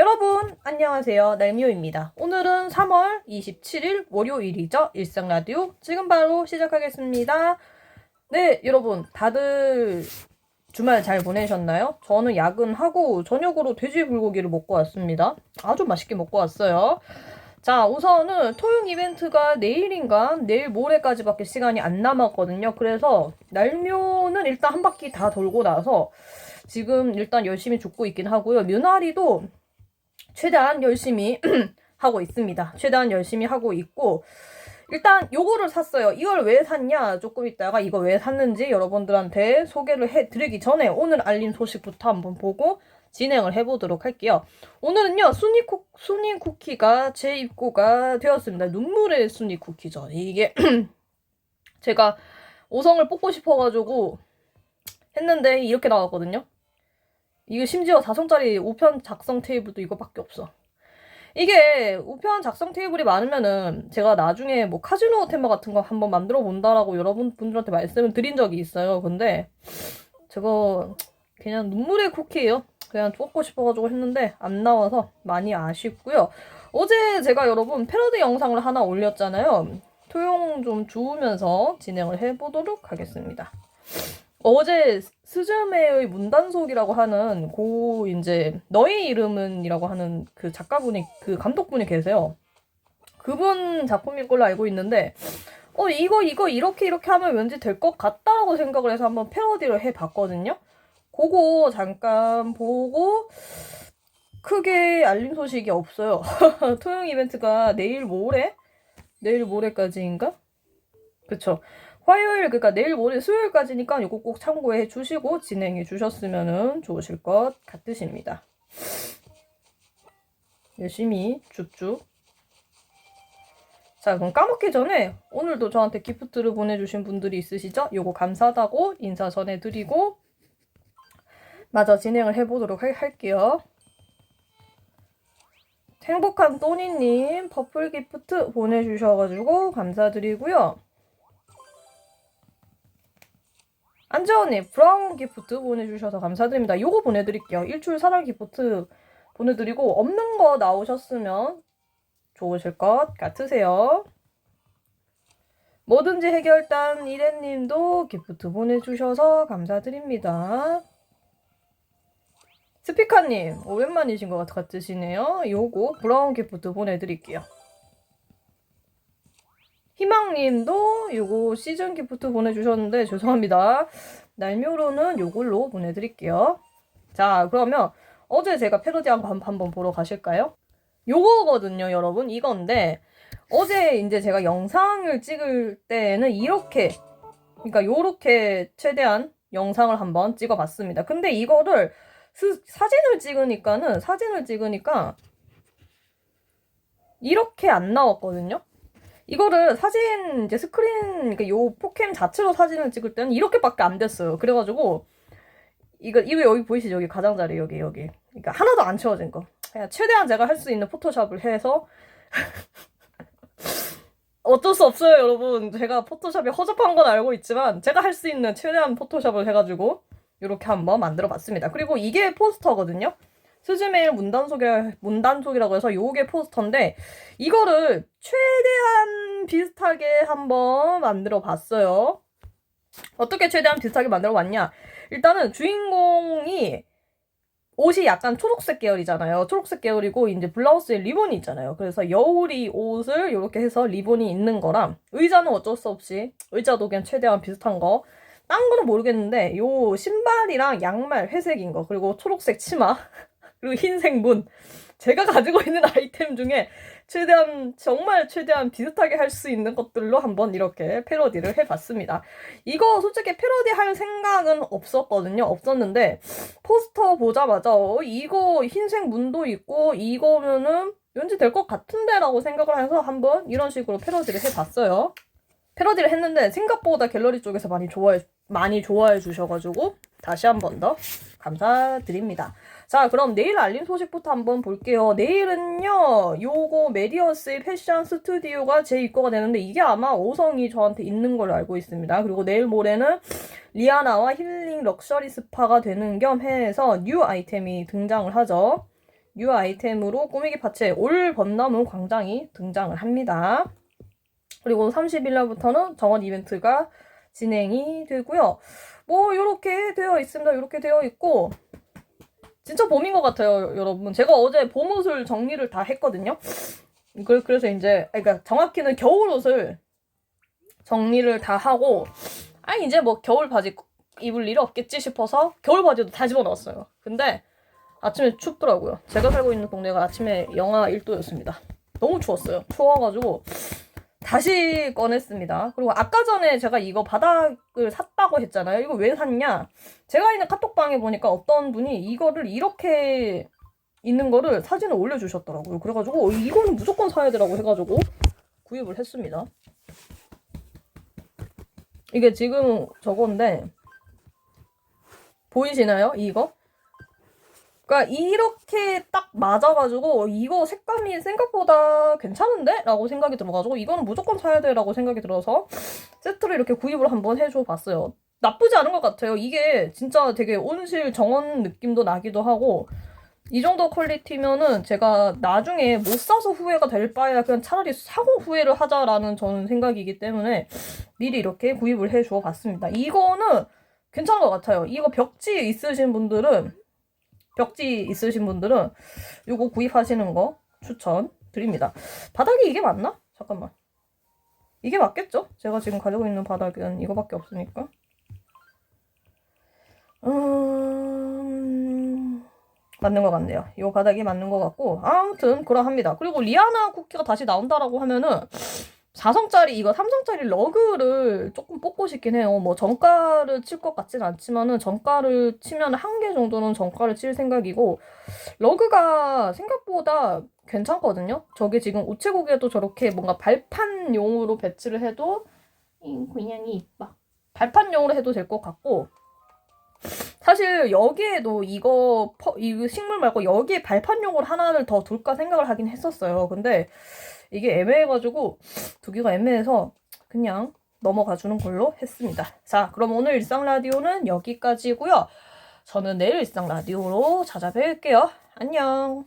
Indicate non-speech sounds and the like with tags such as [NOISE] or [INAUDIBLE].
여러분 안녕하세요. 날미호입니다. 오늘은 3월 27일 월요일이죠? 일상라디오. 지금 바로 시작하겠습니다. 네 여러분 다들 주말 잘 보내셨나요? 저는 야근하고 저녁으로 돼지 불고기를 먹고 왔습니다. 아주 맛있게 먹고 왔어요. 자 우선은 토용 이벤트가 내일인가? 내일 모레까지 밖에 시간이 안 남았거든요. 그래서 날묘는 일단 한 바퀴 다 돌고 나서 지금 일단 열심히 죽고 있긴 하고요. 뮤나리도 최대한 열심히 [CLEARS THROAT] 하고 있습니다. 최대한 열심히 하고 있고 일단 요거를 샀어요. 이걸 왜 샀냐? 조금 있다가 이거 왜 샀는지 여러분들한테 소개를 해드리기 전에 오늘 알린 소식부터 한번 보고 진행을 해보도록 할게요. 오늘은요, 순이 쿠, 순이 쿠키가 재입고가 되었습니다. 눈물의 순이 쿠키죠. 이게 [CLEARS THROAT] 제가 5성을 뽑고 싶어가지고 했는데 이렇게 나왔거든요. 이거 심지어 4성짜리 우편 작성 테이블도 이거밖에 없어. 이게 우편 작성 테이블이 많으면은 제가 나중에 뭐 카지노 테마 같은 거 한번 만들어 본다라고 여러분 분들한테 말씀을 드린 적이 있어요. 근데 저거 그냥 눈물의 쿠키예요. 그냥 뽑고 싶어가지고 했는데 안 나와서 많이 아쉽고요. 어제 제가 여러분 패러디 영상을 하나 올렸잖아요. 토용 좀 주우면서 진행을 해보도록 하겠습니다. 어제 스즈메의 문단속이라고 하는 고 이제 너의 이름은이라고 하는 그 작가분이 그 감독분이 계세요. 그분 작품일 걸로 알고 있는데 어 이거 이거 이렇게 이렇게 하면 왠지 될 것 같다라고 생각을 해서 한번 패러디를 해 봤거든요. 그거 잠깐 보고 크게 알림 소식이 없어요. [LAUGHS] 토용 이벤트가 내일 모레 내일 모레까지인가? 그쵸. 화요일 그러니까 내일 모레 수요일까지니까 이거 꼭 참고해 주시고 진행해 주셨으면 좋으실 것 같으십니다. 열심히 쭉쭉. 자 그럼 까먹기 전에 오늘도 저한테 기프트를 보내주신 분들이 있으시죠? 요거 감사하다고 인사 전해드리고 마저 진행을 해보도록 할, 할게요. 행복한 또니님 퍼플 기프트 보내주셔가지고 감사드리고요. 안재원님 브라운 기프트 보내주셔서 감사드립니다. 요거 보내드릴게요. 일출 사랑 기프트 보내드리고 없는 거 나오셨으면 좋으실 것 같으세요. 뭐든지 해결단 이래님도 기프트 보내주셔서 감사드립니다. 스피카님 오랜만이신 것 같으시네요. 요거 브라운 기프트 보내드릴게요. 희망님도 요거 시즌 기프트 보내주셨는데 죄송합니다. 날묘로는 요걸로 보내드릴게요. 자 그러면 어제 제가 패러디한 거 한번 보러 가실까요? 요거거든요 여러분 이건데 어제 이제 제가 영상을 찍을 때는 이렇게 그러니까 요렇게 최대한 영상을 한번 찍어봤습니다. 근데 이거를 스, 사진을 찍으니까는 사진을 찍으니까 이렇게 안 나왔거든요. 이거를 사진 이제 스크린 그러니까 요 포캠 자체로 사진을 찍을 때는 이렇게밖에 안 됐어요. 그래가지고 이거 이거 여기 보이시죠? 여기 가장자리 여기 여기. 그러니까 하나도 안 채워진 거. 그냥 최대한 제가 할 수 있는 포토샵을 해서 [LAUGHS] 어쩔 수 없어요, 여러분. 제가 포토샵이 허접한 건 알고 있지만 제가 할 수 있는 최대한 포토샵을 해가지고 이렇게 한번 만들어봤습니다. 그리고 이게 포스터거든요. 스즈메일 문단속이, 문단속이라고 해서 요게 포스터인데 이거를 최대한 비슷하게 한번 만들어 봤어요. 어떻게 최대한 비슷하게 만들어 봤냐? 일단은 주인공이 옷이 약간 초록색 계열이잖아요. 초록색 계열이고 이제 블라우스에 리본이 있잖아요. 그래서 여울이 옷을 이렇게 해서 리본이 있는 거랑 의자는 어쩔 수 없이 의자도 그냥 최대한 비슷한 거. 딴 거는 모르겠는데 요 신발이랑 양말 회색인 거 그리고 초록색 치마 그리고 흰색 문. 제가 가지고 있는 [LAUGHS] 아이템 중에 최대한, 정말 최대한 비슷하게 할 수 있는 것들로 한번 이렇게 패러디를 해봤습니다. 이거 솔직히 패러디 할 생각은 없었거든요. 없었는데, 포스터 보자마자, 어, 이거 흰색 문도 있고, 이거면은 왠지 될 것 같은데? 라고 생각을 해서 한번 이런 식으로 패러디를 해봤어요. 패러디를 했는데, 생각보다 갤러리 쪽에서 많이 좋아해, 많이 좋아해 주셔가지고, 다시 한 번 더 감사드립니다. 자, 그럼 내일 알림 소식부터 한번 볼게요. 내일은요, 요거 메리어스의 패션 스튜디오가 재입고가 되는데, 이게 아마 5성이 저한테 있는 걸로 알고 있습니다. 그리고 내일 모레는 리아나와 힐링 럭셔리 스파가 되는 겸 해서 뉴 아이템이 등장을 하죠. 뉴 아이템으로 꾸미기 파츠에 올 벚나무 광장이 등장을 합니다. 그리고 30일 날부터는 정원 이벤트가 진행이 되고요. 뭐 이렇게 되어 있습니다. 이렇게 되어 있고 진짜 봄인 것 같아요, 여러분. 제가 어제 봄 옷을 정리를 다 했거든요. 그- 그래서 이제 그러니까 정확히는 겨울 옷을 정리를 다 하고 아 이제 뭐 겨울 바지 입을 일이 없겠지 싶어서 겨울 바지도 다 집어넣었어요. 근데 아침에 춥더라고요. 제가 살고 있는 동네가 아침에 영하 1도였습니다. 너무 추웠어요. 추워가지고 다시 꺼냈습니다. 그리고 아까 전에 제가 이거 바닥을 샀다고 했잖아요. 이거 왜 샀냐? 제가 있는 카톡방에 보니까 어떤 분이 이거를 이렇게 있는 거를 사진을 올려주셨더라고요. 그래가지고 어, 이거는 무조건 사야 되라고 해가지고 구입을 했습니다. 이게 지금 저건데 보이시나요? 이거? 그러니까 이렇게 딱 맞아가지고 이거 색감이 생각보다 괜찮은데? 라고 생각이 들어가지고 이거는 무조건 사야 돼 라고 생각이 들어서 세트를 이렇게 구입을 한번 해줘 봤어요. 나쁘지 않은 것 같아요. 이게 진짜 되게 온실 정원 느낌도 나기도 하고 이 정도 퀄리티면은 제가 나중에 못 사서 후회가 될 바에야 그냥 차라리 사고 후회를 하자라는 저는 생각이기 때문에 미리 이렇게 구입을 해 주어 봤습니다. 이거는 괜찮은 것 같아요. 이거 벽지 있으신 분들은 벽지 있으신 분들은 이거 구입하시는 거 추천 드립니다. 바닥이 이게 맞나? 잠깐만. 이게 맞겠죠? 제가 지금 가지고 있는 바닥은 이거밖에 없으니까. 음... 맞는 것 같네요. 이 바닥이 맞는 것 같고 아무튼 그러합니다. 그리고 리아나 쿠키가 다시 나온다라고 하면은 4성짜리 이거 3성짜리 러그를 조금 뽑고 싶긴 해요. 뭐 정가를 칠 것 같진 않지만은 정가를 치면 한 개 정도는 정가를 칠 생각이고 러그가 생각보다 괜찮거든요. 저게 지금 우체국에도 저렇게 뭔가 발판용으로 배치를 해도 이 그냥이 이뻐. 발판용으로 해도 될 것 같고 사실 여기에도 이거 퍼, 이거 식물 말고 여기에 발판용으로 하나를 더 둘까 생각을 하긴 했었어요. 근데 이게 애매해가지고 두기가 애매해서 그냥 넘어가 주는 걸로 했습니다. 자, 그럼 오늘 일상 라디오는 여기까지고요. 저는 내일 일상 라디오로 찾아뵐게요. 안녕.